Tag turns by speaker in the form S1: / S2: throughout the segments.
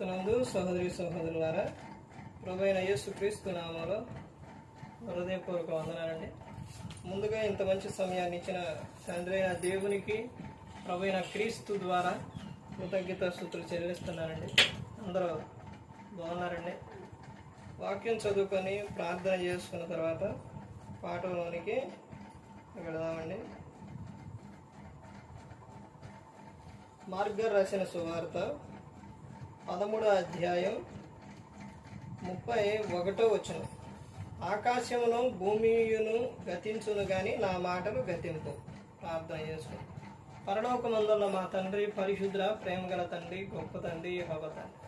S1: క్రీస్తునందు సహోదరి సహోదరులారా ప్రభు అయిన యేసు క్రీస్తు నామంలో హృదయపూర్వక వందనాలండి. ముందుగా ఇంత మంచి సమయాన్ని ఇచ్చిన తండ్రి అయిన దేవునికి ప్రభు క్రీస్తు ద్వారా కృతజ్ఞత సూత్రులు చెల్లిస్తున్నానండి. అందరూ బాగున్నారండి. వాక్యం చదువుకొని ప్రార్థన చేసుకున్న తర్వాత పాఠంలోనికి వెళదామండి. మార్గర్ రాసిన సువార్త పదమూడో అధ్యాయం ముప్పై ఒకటో వచ్చిన ఆకాశమును భూమియును గతించును కానీ నా మాటలు గతింపు. ప్రార్థన చేసుకుని పరలోకమందున్న మా తండ్రి పరిశుద్ర ప్రేమ గల తండ్రి గొప్ప తండ్రి యెహోవా తండ్రి.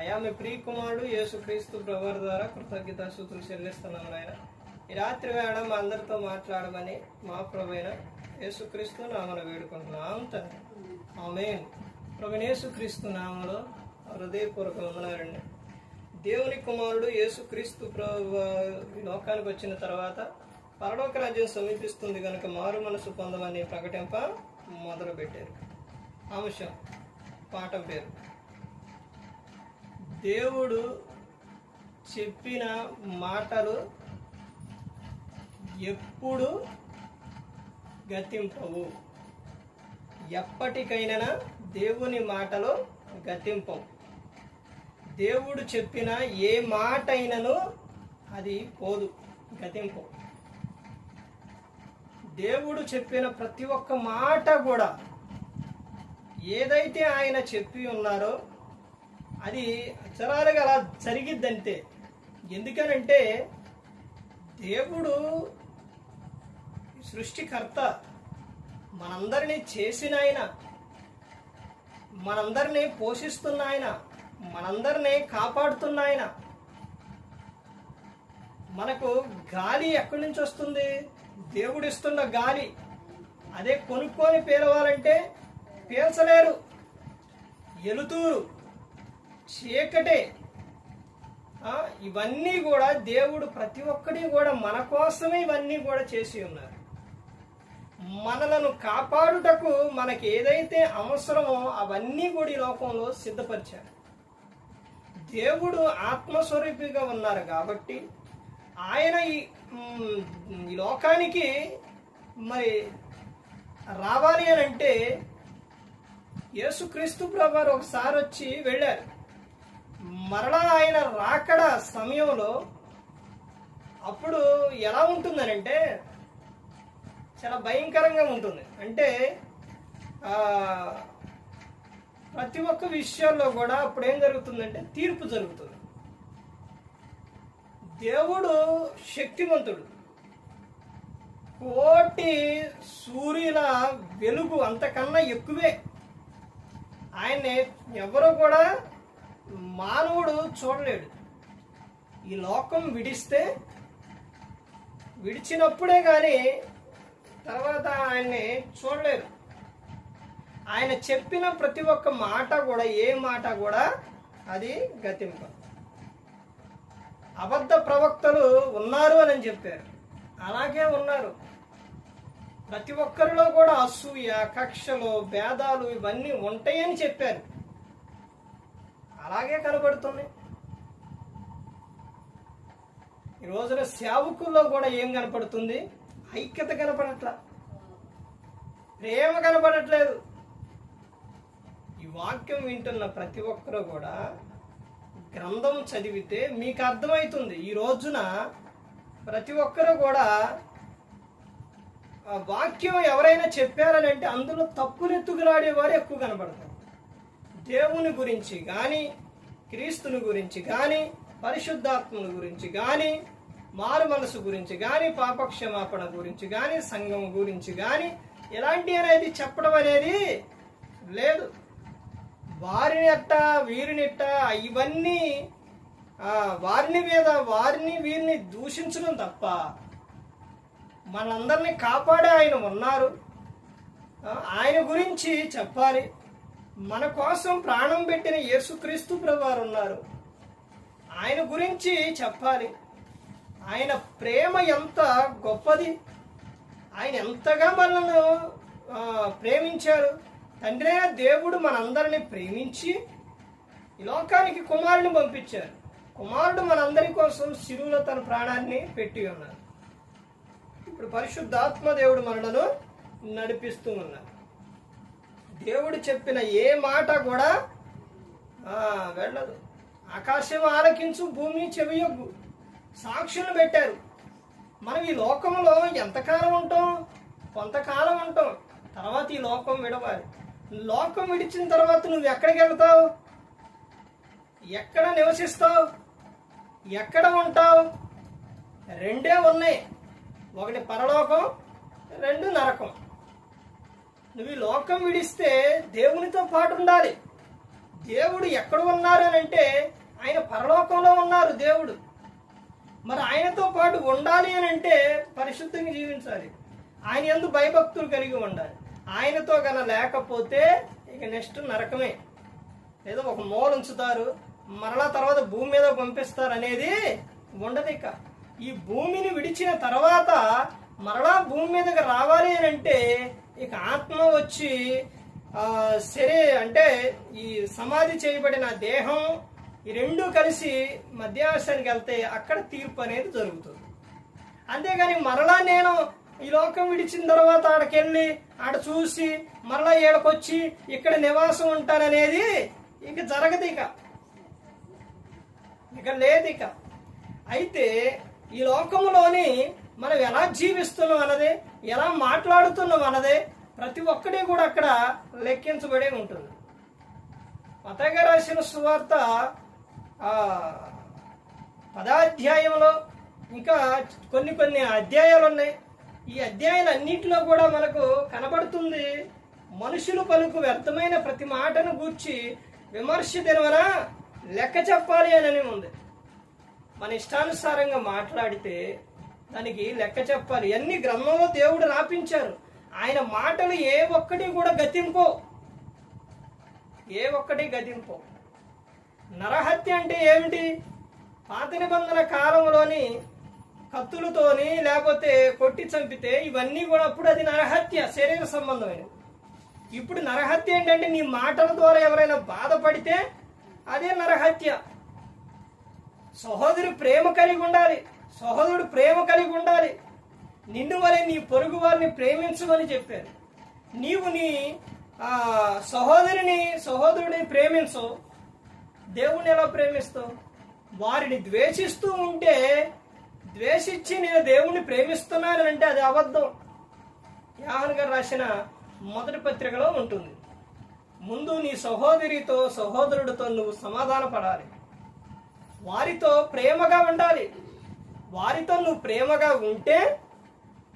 S1: అయా మీ ప్రియకుమారుడు యేసుక్రీస్తు ప్రభు ద్వారా కృతజ్ఞత సూత్రులు చెల్లిస్తున్నాము నాయన. ఈ రాత్రి వేళ మా అందరితో మాట్లాడమని మా ప్రభైన యేసుక్రీస్తు నామను వేడుకుంటున్నాం తండ్రి. ఆమె ప్రభు యేసుక్రీస్తు నామలో హృదయపూర్వక వందనాలండి. దేవుని కుమారుడు యేసుక్రీస్తు ప్రభు లోకానికి వచ్చిన తర్వాత పరలోక రాజ్యం సమీపిస్తుంది కనుక మారు మనసు పొందమని ప్రకటింప మొదలుపెట్టారు. అంశం పాఠం పేరు. దేవుడు చెప్పిన మాటలు ఎప్పుడు గతింపవు. ఎప్పటికైనా దేవుని మాటలు గతింపవు. దేవుడు చెప్పిన ఏ మాట అయినను అది పోదు. గతింపు. దేవుడు చెప్పిన ప్రతి ఒక్క మాట కూడా ఏదైతే ఆయన చెప్పి ఉన్నారో అది అక్షరాలుగా అలా జరిగిద్దంతే. ఎందుకనంటే దేవుడు సృష్టికర్త. మనందరినీ చేసిన ఆయన. మనందరినీ పోషిస్తున్న ఆయన. మనందరినీ కాపాడుతున్న ఆయన. మనకు గాలి ఎక్కడి నుంచి వస్తుంది? దేవుడిస్తున్న గాలి. అదే కొనుక్కొని పేలవాలంటే పీల్చలేరు. ఎలుతూరు చీకటే. ఇవన్నీ కూడా దేవుడు ప్రతి ఒక్కటి కూడా మన కోసమే ఇవన్నీ కూడా చేసి ఉన్నారు. మనలను కాపాడుటకు మనకి ఏదైతే అవసరమో అవన్నీ కూడా ఈ లోకంలో సిద్ధపరిచారు దేవుడు ఆత్మస్వరూపిగా ఉన్నారు కాబట్టి ఆయన ఈ లోకానికి మరి రావాలి అని అంటే యేసుక్రీస్తు ప్రభు ఒకసారి వచ్చి వెళ్ళారు. మరలా ఆయన రాకడ సమయంలో అప్పుడు ఎలా ఉంటుందనంటే చాలా భయంకరంగా ఉంటుంది. అంటే ప్రతి ఒక్క విషయాల్లో కూడా అప్పుడు ఏం జరుగుతుందంటే తీర్పు జరుగుతుంది. దేవుడు శక్తివంతుడు కోటి సూర్యుల వెలుగు అంతకన్నా ఎక్కువే. ఆయన్ని ఎవరు కూడా మానవుడు చూడలేడు. ఈ లోకం విడిస్తే విడిచినప్పుడే కానీ తర్వాత ఆయన్ని చూడలేరు. ఆయన చెప్పిన ప్రతి ఒక్క మాట కూడా ఏ మాట కూడా అది గతింప అబద్ధ ప్రవక్తలు ఉన్నారు అని చెప్పారు. అలాగే ఉన్నారు. ప్రతి ఒక్కరిలో కూడా అసూయ కక్షలు భేదాలు ఇవన్నీ ఉంటాయని చెప్పారు. అలాగే కనబడుతున్నాయి. ఈ రోజున సేవకుల్లో కూడా ఏం కనపడుతుంది? ఐక్యత కనపడట్లా. ప్రేమ కనపడట్లేదు. వాక్యం వింటున్న ప్రతి ఒక్కరు కూడా గ్రంథం చదివితే మీకు అర్థమవుతుంది. ఈ రోజున ప్రతి ఒక్కరు కూడా వాక్యం ఎవరైనా చెప్పారని అంటే అందులో తప్పులెత్తుకులాడే వారు ఎక్కువ కనబడతారు. దేవుని గురించి కానీ క్రీస్తుని గురించి కానీ పరిశుద్ధాత్మల గురించి కానీ మారు మనసు గురించి కానీ పాపక్షమాపణ గురించి కానీ సంఘం గురించి కానీ ఎలాంటి అనేది చెప్పడం అనేది లేదు. వారిని అట్ట వీరినిట్ట ఇవన్నీ వారిని మీద వారిని వీరిని దూషించడం తప్ప మనందరినీ కాపాడే ఆయన ఉన్నారు. ఆయన గురించి చెప్పాలి. మన కోసం ప్రాణం పెట్టిన యేసుక్రీస్తు ప్రభువారు ఉన్నారు. ఆయన గురించి చెప్పాలి. ఆయన ప్రేమ ఎంత గొప్పది. ఆయన ఎంతగా మనల్ని ప్రేమించారు తండ్రి అయిన దేవుడు మనందరిని ప్రేమించి ఈ లోకానికి కుమారుని పంపించారు. కుమారుడు మనందరి కోసం శిరువులో తన ప్రాణాన్ని పెట్టి ఉన్నారు ఇప్పుడు పరిశుద్ధాత్మ దేవుడు మనలను నడిపిస్తూ ఉన్నారు దేవుడు చెప్పిన ఏ మాట కూడా వెళ్ళదు. ఆకాశం ఆలకించు భూమి చెవియొగ్గు. సాక్షులు పెట్టారు. మనం ఈ లోకంలో ఎంతకాలం ఉంటాం? కొంతకాలం ఉంటాం. తర్వాత ఈ లోకం విడవాలి. లోకం విడిచిన తర్వాత నువ్వు ఎక్కడికి వెళ్తావు? ఎక్కడ నివసిస్తావు? ఎక్కడ ఉంటావు? రెండే ఉన్నాయి. ఒకటి పరలోకం రెండు నరకం. నువ్వు ఈ లోకం విడిస్తే దేవునితో పాటు ఉండాలి. దేవుడు ఎక్కడ ఉన్నారు అని అంటే ఆయన పరలోకంలో ఉన్నారు దేవుడు. మరి ఆయనతో పాటు ఉండాలి అని అంటే పరిశుద్ధంగా జీవించాలి. ఆయన ఎందు భయభక్తులు కలిగి ఉండాలి. ఆయనతో గన లేకపోతే ఇక నెక్స్ట్ నరకమే. ఏదో ఒక మూల ఉంచుతారు మరలా తర్వాత భూమి మీద పంపిస్తారు అనేది ఉండదు ఇక ఈ భూమిని విడిచిన తర్వాత మరలా భూమి మీదకి రావాలి అని అంటే ఇక ఆత్మ వచ్చి శరీ అంటే ఈ సమాధి చేయబడిన దేహం ఈ రెండు కలిసి మధ్యాశానికి వెళ్తే అక్కడ తీర్పు అనేది జరుగుతుంది. అంతేగాని మరలా నేను ఈ లోకం విడిచిన తర్వాత ఆడకెళ్ళి ఆడ చూసి మరలా ఈడకొచ్చి ఇక్కడ నివాసం ఉంటాననేది ఇక జరగదు ఇక. ఇక లేదు ఇక. అయితే ఈ లోకంలోని మనం ఎలా జీవిస్తున్నాం అన్నదే ఎలా మాట్లాడుతున్నాం అన్నదే ప్రతి ఒక్కటి కూడా అక్కడ లెక్కించబడే ఉంటుంది. మతగా రాసిన సువార్త పదాధ్యాయంలో ఇంకా కొన్ని కొన్ని అధ్యాయాలు ఉన్నాయి. ఈ అధ్యాయాలన్నింటిలో కూడా మనకు కనబడుతుంది మనుషులు పలుకు వ్యర్థమైన ప్రతి మాటను గూర్చి విమర్శ తెరవన లెక్క చెప్పాలి అని ఉంది. మన ఇష్టానుసారంగా మాట్లాడితే దానికి లెక్క చెప్పాలి. అన్ని గ్రంథంలో దేవుడు రాపించారు. ఆయన మాటలు ఏ ఒక్కటి కూడా గతింపో. ఏ ఒక్కటి గతింపో. నరహత్య అంటే ఏమిటి? పాత నిబంధన కాలంలోని కత్తులతోని లేకపోతే కొట్టి చంపితే ఇవన్నీ కూడా అప్పుడు అది నరహత్య శరీర సంబంధమైన ఇప్పుడు నరహత్య ఏంటంటే నీ మాటల ద్వారా ఎవరైనా బాధపడితే అదే నరహత్య. సహోదరి ప్రేమ కలిగి ఉండాలి సహోదరుడు ప్రేమ కలిగి ఉండాలి. నిన్ను వలె నీ పొరుగు వారిని ప్రేమించమని చెప్పారు. నీవు నీ సహోదరిని సహోదరుడిని ప్రేమించు దేవుణ్ణి ఎలా ప్రేమిస్తావు? వారిని ద్వేషిస్తూ ఉంటే ద్వేషించి నేను దేవుణ్ణి ప్రేమిస్తున్నాను అంటే అది అబద్ధం. యాహన్ గారు రాసిన మొదటి పత్రికలో ఉంటుంది. ముందు నీ సహోదరితో సహోదరుడితో నువ్వు సమాధాన పడాలి వారితో ప్రేమగా ఉండాలి. వారితో నువ్వు ప్రేమగా ఉంటే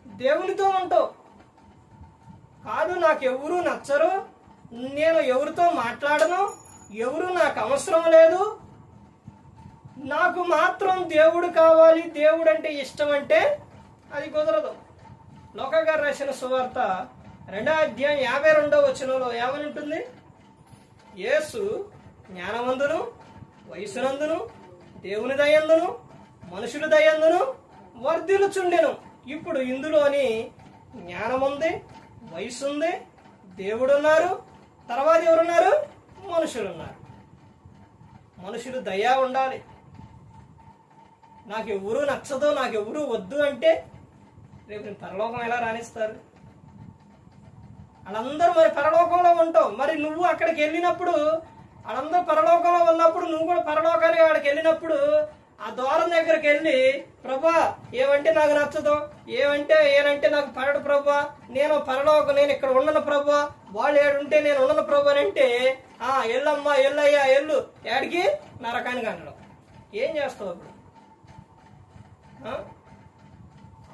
S1: దేవునితో ఉంటావు. కాదు నాకు నచ్చరు. నేను ఎవరితో మాట్లాడను. ఎవరు నాకు అవసరం లేదు. నాకు మాత్రం దేవుడు కావాలి దేవుడు అంటే ఇష్టం అంటే అది కుదరదు. లోకగారు రాసిన సువార్త రెండో అధ్యాయం యాభై రెండో వచనంలో ఏమని ఉంటుంది? యేసు జ్ఞానమందును వయసునందును దేవుని దయందును మనుషుల దయందును వర్ధిలుచుండెను ఇప్పుడు ఇందులోని జ్ఞానం ఉంది వయసు ఉంది దేవుడు ఉన్నారు తర్వాత ఎవరున్నారు? మనుషులు ఉన్నారు మనుషులు దయా ఉండాలి. నాకు ఎవరు నచ్చదు నాకు ఎవరు వద్దు అంటే రేపు నేను పరలోకం ఎలా రాణిస్తారు? వాళ్ళందరూ మరి పరలోకంలో ఉంటావు. మరి నువ్వు అక్కడికి వెళ్ళినప్పుడు వాళ్ళందరూ పరలోకంలో ఉన్నప్పుడు నువ్వు కూడా పరలోకానికి అక్కడికి వెళ్ళినప్పుడు ఆ ద్వారం దగ్గరికి వెళ్ళి ప్రభా ఏమంటే నాకు నచ్చదు? ఏమంటే ఏనంటే నాకు పడడు ప్రభా. నేను పరలోకం నేను ఇక్కడ ఉండను ప్రభా. వాళ్ళు ఏడుంటే నేను ఉండను ప్రభా అని అంటే ఆ ఎల్లమ్మా ఎల్లయ్యా ఎల్లు. ఏడికి? నరకానికి అనడం ఏం చేస్తావు అప్పుడు?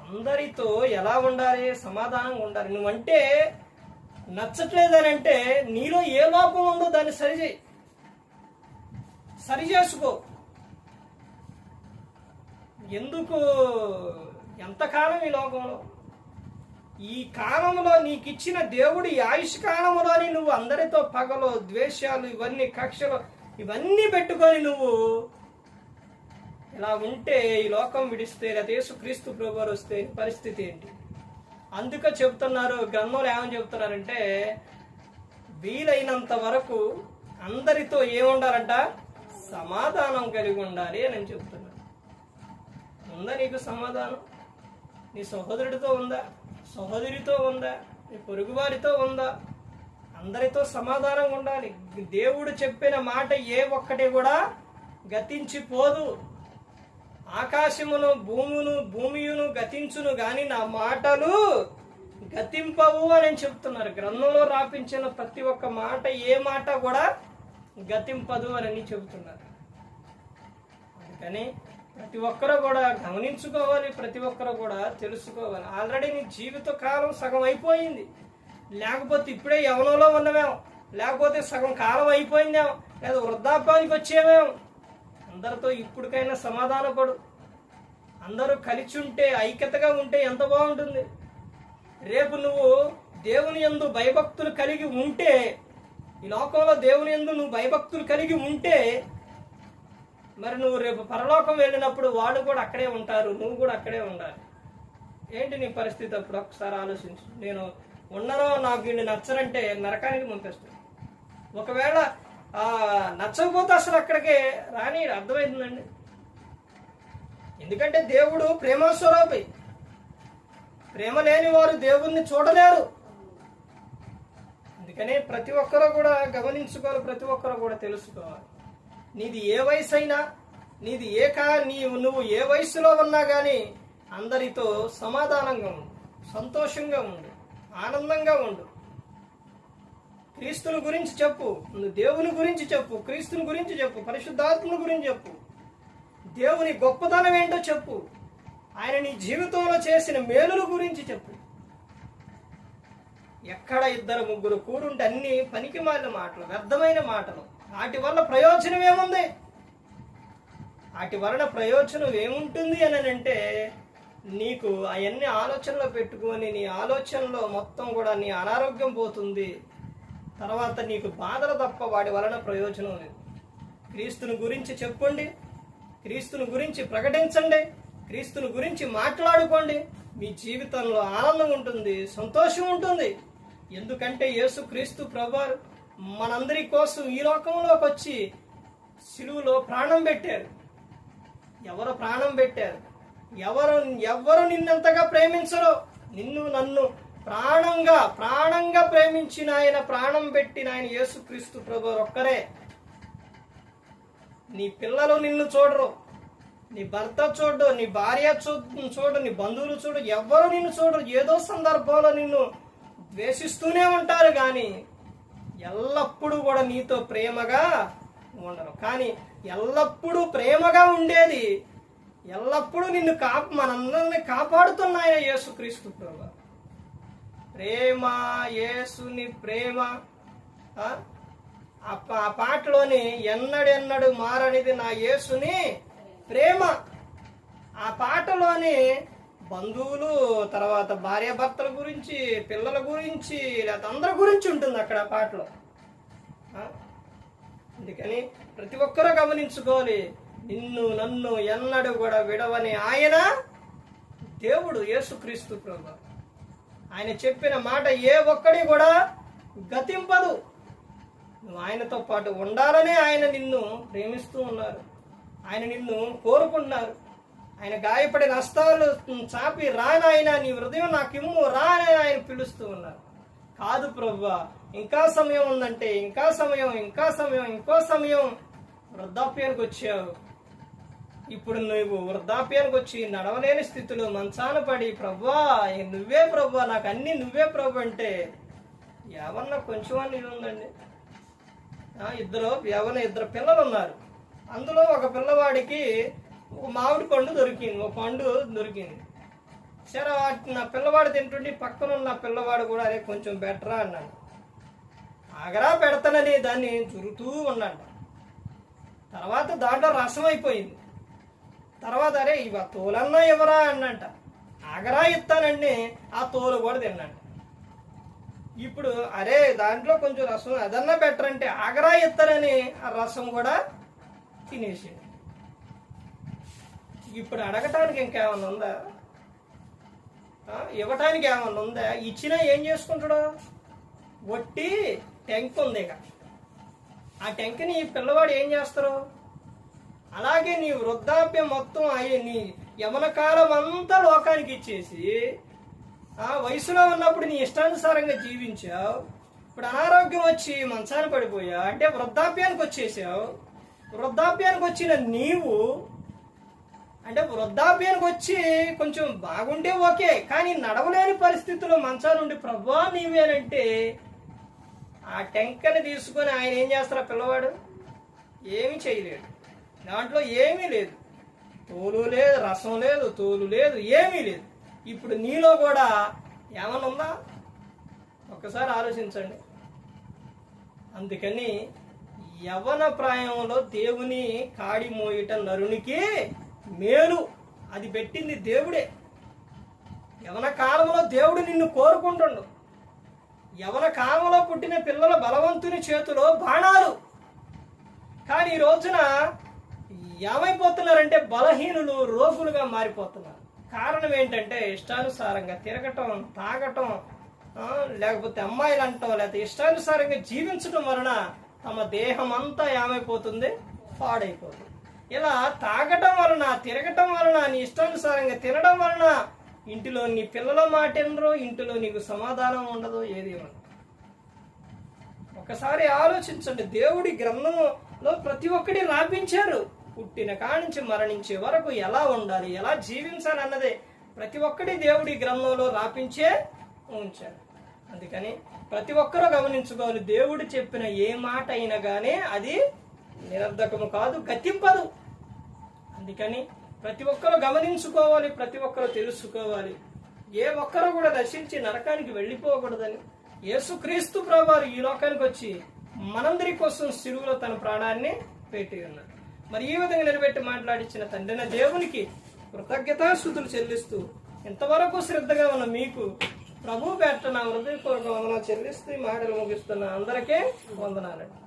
S1: అందరితో ఎలా ఉండాలి? సమాధానంగా ఉండాలి. నువ్వంటే నచ్చట్లేదని అంటే నీలో ఏ లోపం ఉందో దాన్ని సరిచేయి సరి చేసుకో. ఎందుకు ఎంతకాలం ఈ లోకంలో? ఈ కాలంలో నీకు ఇచ్చిన దేవుడు ఈ ఆయుష్ కాలంలోని నువ్వు అందరితో పగలు ద్వేషాలు ఇవన్నీ కక్షలు ఇవన్నీ పెట్టుకొని నువ్వు ఇలా ఉంటే ఈ లోకం విడిస్తే లేదా యేసుక్రీస్తు ప్రభువారు వస్తే పరిస్థితి ఏంటి? అందుకే చెప్తున్నారు గ్రంథంలో ఏమని చెబుతున్నారంటే వీలైనంత వరకు అందరితో ఏముండాలంట? సమాధానం కలిగి ఉండాలి అని నేను చెప్తున్నాను ఉందా నీకు సమాధానం? నీ సహోదరుడితో ఉందా? సహోదరితో ఉందా? నీ పొరుగువారితో ఉందా? అందరితో సమాధానం ఉండాలి. దేవుడు చెప్పిన మాట ఏ ఒక్కటి కూడా గతించిపోదు. ఆకాశమును భూమును భూమియును గతించును గాని నా మాటలు గతింపవు అని చెప్తున్నారు. గ్రంథంలో రాపించిన ప్రతి ఒక్క మాట ఏ మాట కూడా గతింపదు అని చెబుతున్నారు. అందుకని ప్రతి ఒక్కరు కూడా గమనించుకోవాలి ప్రతి ఒక్కరు కూడా తెలుసుకోవాలి. ఆల్రెడీ నీ జీవిత కాలం సగం అయిపోయింది. లేకపోతే ఇప్పుడే యవనంలో ఉన్నవేమో లేకపోతే సగం కాలం అయిపోయిందేమో లేదా వృద్ధాప్యానికి వచ్చేవేమో అందరితో ఇప్పటికైనా సమాధానపడు అందరూ కలిసి ఉంటే ఐక్యతగా ఉంటే ఎంత బాగుంటుంది. రేపు నువ్వు దేవుని ఎందు భయభక్తులు కలిగి ఉంటే ఈ లోకంలో దేవుని యందు నువ్వు భయభక్తులు కలిగి ఉంటే మరి నువ్వు రేపు పరలోకం వెళ్ళినప్పుడు వాళ్ళు కూడా అక్కడే ఉంటారు నువ్వు కూడా అక్కడే ఉండాలి. ఏంటి నీ పరిస్థితి అప్పుడు? ఒకసారి ఆలోచించు. నేను ఉన్ననో నాకు వీళ్ళు నచ్చరంటే నరకానికి పంపిస్తాను ఒకవేళ నచ్చకపోతే అసలు అక్కడికి రాని అర్థమవుతుందండి ఎందుకంటే దేవుడు ప్రేమస్వరూపి ప్రేమ లేని వారు దేవుణ్ణి చూడలేరు. అందుకనే ప్రతి ఒక్కరూ కూడా గమనించుకోవాలి ప్రతి ఒక్కరూ కూడా తెలుసుకోవాలి. నీది ఏ వయసు అయినా నీది ఏ కా నీ నువ్వు ఏ వయసులో ఉన్నా కానీ అందరితో సమాధానంగా ఉండు సంతోషంగా ఉండు ఆనందంగా ఉండు. క్రీస్తుని గురించి చెప్పు నువ్వు దేవుని గురించి చెప్పు క్రీస్తుని గురించి చెప్పు పరిశుద్ధాత్మని గురించి చెప్పు. దేవుని గొప్పతనం ఏంటో చెప్పు. ఆయన నీ జీవితంలో చేసిన మేలుల గురించి చెప్పు. ఎక్కడ ఇద్దరు ముగ్గురు కూడుంటే అన్ని పనికి మాలిన మాటలు వ్యర్థమైన మాటలు. వాటి వల్ల ప్రయోజనం ఏముంది? వాటి వలన ప్రయోజనం ఏముంటుంది అని అంటే నీకు అవన్నీ ఆలోచనలో పెట్టుకొని నీ ఆలోచనలో మొత్తం కూడా నీ అనారోగ్యం పోతుంది. తర్వాత నీకు బాధలు తప్ప వాటి వలన ప్రయోజనం లేదు. క్రీస్తుని గురించి చెప్పండి క్రీస్తుని గురించి ప్రకటించండి క్రీస్తుని గురించి మాట్లాడుకోండి. మీ జీవితంలో ఆనందం ఉంటుంది సంతోషం ఉంటుంది. ఎందుకంటే యేసు క్రీస్తు ప్రభువారు మనందరి కోసం ఈ లోకంలోకి వచ్చి సిలువులో ప్రాణం పెట్టారు. ఎవరు ప్రాణం పెట్టారు? ఎవరు ఎవరు నిన్నెంతగా ప్రేమించరో? నిన్ను నన్ను ప్రాణంగా ప్రాణంగా ప్రేమించిన ఆయన ప్రాణం పెట్టిన ఆయన యేసుక్రీస్తు ప్రభు ఒక్కరే. నీ పిల్లలు నిన్ను చూడరు. నీ భర్త చూడు నీ భార్య చూ చూడు నీ బంధువులు చూడు ఎవ్వరు నిన్ను చూడరు. ఏదో సందర్భంలో నిన్ను ద్వేషిస్తూనే ఉంటారు కానీ ఎల్లప్పుడూ కూడా నీతో ప్రేమగా ఉండరు. కానీ ఎల్లప్పుడూ ప్రేమగా ఉండేది ఎల్లప్పుడూ నిన్ను కాపు మనందరిని కాపాడుతున్నాయన యేసుక్రీస్తు ప్రభు. ప్రేమ యేసుని ప్రేమ ఆ? ఆ పాటలోని ఎన్నడెన్నడు మారనిది నా యేసుని ప్రేమ. ఆ పాటలోని బంధువులు తర్వాత భార్యాభర్తల గురించి పిల్లల గురించి లేదా అందరి గురించి ఉంటుంది అక్కడ ఆ పాటలో. అందుకని ప్రతి ఒక్కరూ గమనించుకోవాలి. నిన్ను నన్ను ఎన్నడూ కూడా విడవని ఆయన దేవుడు యేసుక్రీస్తు ప్రభు. ఆయన చెప్పిన మాట ఏ ఒక్కడి కూడా గతింపదు. నువ్వు ఆయనతో పాటు ఉండాలనే ఆయన నిన్ను ప్రేమిస్తూ ఉన్నారు. ఆయన నిన్ను కోరుకుంటున్నారు. ఆయన గాయపడిన హస్తాలు చాపి రానాయన నీ హృదయం నాకు ఇమ్ము రాని ఆయన పిలుస్తూ ఉన్నారు. కాదు ప్రభు ఇంకా సమయం ఉందంటే ఇంకా సమయం ఇంకా సమయం ఇంకో సమయం వృద్ధాప్యానికి వచ్చావు. ఇప్పుడు నువ్వు వృద్ధాప్యానికి వచ్చి నడవలేని స్థితిలో మంచాన పడి ప్రభా నువ్వే ప్రభా నాకు అన్ని నువ్వే ప్రభు అంటే ఏమన్నా కొంచెం అని ఉందండి. ఇద్దరు ఎవరి ఇద్దరు పిల్లలు ఉన్నారు అందులో ఒక పిల్లవాడికి ఒక మామిడి పండు దొరికింది ఒక పండు దొరికింది. సరే వాటి నా పిల్లవాడు తింటుంటే పక్కన ఉన్న పిల్లవాడు కూడా అరే కొంచెం బెటరా అన్నాడు. ఆగరా పెడతానని దాన్ని చురుతూ ఉన్నాడు తర్వాత దాంట్లో రసం అయిపోయింది. తర్వాత అరే ఇవ తోలన్నా ఇవ్వరా అన్నంట. ఆగరా ఇస్తానండి ఆ తోలు కూడా తిన్నంట. ఇప్పుడు అరే దాంట్లో కొంచెం రసం అదన్నా బెటర్ అంటే ఆగరా ఇస్తానని ఆ రసం కూడా తినేసాడు. ఇప్పుడు అడగటానికి ఇంకేమన్నా ఉందా? ఇవ్వటానికి ఏమన్నా ఉందా? ఇచ్చినా ఏం చేసుకుంటాడు? వట్టి టెంక్ ఉంది ఇక ఆ టెంక్ని ఈ పిల్లవాడు ఏం చేస్తారు? అలాగే నీ వృద్ధాప్యం మొత్తం అయ్యి నీ యవన కాలం అంతా లోకానికి ఇచ్చేసి ఆ వయసులో ఉన్నప్పుడు నీ ఇష్టానుసారంగా జీవించావు. ఇప్పుడు అనారోగ్యం వచ్చి మంచాన పడిపోయా అంటే వృద్ధాప్యానికి వచ్చేసావు. వృద్ధాప్యానికి వచ్చిన నీవు అంటే వృద్ధాప్యానికి వచ్చి కొంచెం బాగుంటే ఓకే కానీ నడవలేని పరిస్థితుల్లో మంచాలుండి ప్రభా నీవేనంటే ఆ టెంకని తీసుకొని ఆయన ఏం చేస్తారా పిల్లవాడు? ఏమి చేయలేడు. దాంట్లో ఏమీ లేదు. తోలు లేదు రసం లేదు తోలు లేదు ఏమీ లేదు. ఇప్పుడు నీలో కూడా ఏమన్నా ఉందా? ఒక్కసారి ఆలోచించండి. అందుకని యవన ప్రాయంలో దేవుని కాడి మోయట నరునికి మేలు. అది పెట్టింది దేవుడే. యవన కాలంలో దేవుడు నిన్ను కోరుకుంటుండు. యవన కాలంలో పుట్టిన పిల్లల బలవంతుని చేతిలో బాణాలు. కానీ ఈ రోజున ఏమైపోతున్నారంటే బలహీనులు రోగులుగా మారిపోతున్నారు. కారణం ఏంటంటే ఇష్టానుసారంగా తిరగటం తాగటం లేకపోతే అమ్మాయిలు అంటాం లేకపోతే ఇష్టానుసారంగా జీవించడం వలన తమ దేహం అంతా ఏమైపోతుంది? పాడైపోతుంది. ఇలా తాగటం వలన తిరగటం వలన నీ ఇష్టానుసారంగా తినడం వలన ఇంటిలో నీ పిల్లల మాట వినరు ఇంటిలో నీకు సమాధానం ఉండదు ఏది ఉండదు. ఒకసారి ఆలోచించండి. దేవుడి గ్రంథంలో ప్రతి ఒక్కటి రాపించారు. పుట్టిన కానించి మరణించే వరకు ఎలా ఉండాలి? ఎలా జీవించాలి అన్నదే ప్రతి ఒక్కటి దేవుడి గ్రంథంలో రాపించే ఉంచారు. అందుకని ప్రతి ఒక్కరూ గమనించుకోవాలి దేవుడు చెప్పిన ఏ మాట అయినా కానీ అది నిరర్ధకము కాదు గతింపదు. అందుకని ప్రతి ఒక్కరూ గమనించుకోవాలి ప్రతి ఒక్కరూ తెలుసుకోవాలి. ఏ ఒక్కరు కూడా నశించి నరకానికి వెళ్ళిపోకూడదని. యేసుక్రీస్తు ప్రభువారు ఈ లోకానికి వచ్చి మనందరి కోసం సిరువులో తన ప్రాణాన్ని పెట్టి ఉన్నారు. మరి ఈ విధంగా నిలబెట్టి మాట్లాడించిన తండ్రిన దేవునికి కృతజ్ఞతాశుతులు చెల్లిస్తూ ఇంతవరకు శ్రద్ధగా ఉన్న మీకు ప్రభు పెట్ట నా హృదయపూర్వక వందనాలు చెల్లిస్తూ ఈ మాటలు ముగిస్తున్న అందరికీ వందనాలండి.